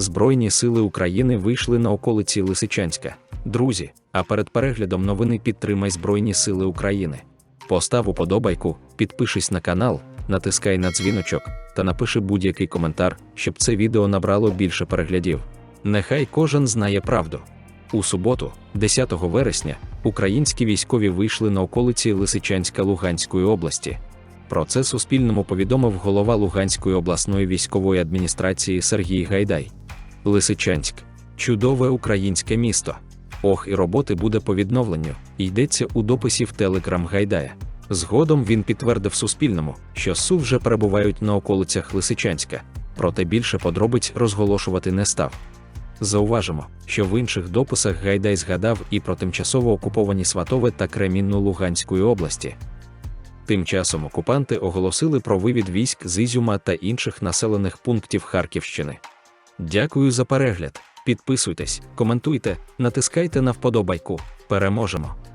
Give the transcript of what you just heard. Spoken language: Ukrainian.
Збройні сили України вийшли на околиці Лисичанська. Друзі, а перед переглядом новини підтримай Збройні Сили України. Постав уподобайку, підпишись на канал, натискай на дзвіночок та напиши будь-який коментар, щоб це відео набрало більше переглядів. Нехай кожен знає правду. У суботу, 10 вересня, українські військові вийшли на околиці Лисичанська Луганської області. Про це Суспільному повідомив голова Луганської обласної військової адміністрації Сергій Гайдай. Лисичанськ чудове українське місто. Ох, і роботи буде по відновленню, йдеться у дописі в Телеграм Гайдая. Згодом він підтвердив Суспільному, що СУ вже перебувають на околицях Лисичанська, проте більше подробиць розголошувати не став. Зауважимо, що в інших дописах Гайдай згадав і про тимчасово окуповані Сватове та Кремінну Луганської області. Тим часом окупанти оголосили про вивід військ з Ізюма та інших населених пунктів Харківщини. Дякую за перегляд. Підписуйтесь, коментуйте, натискайте на вподобайку. Переможемо!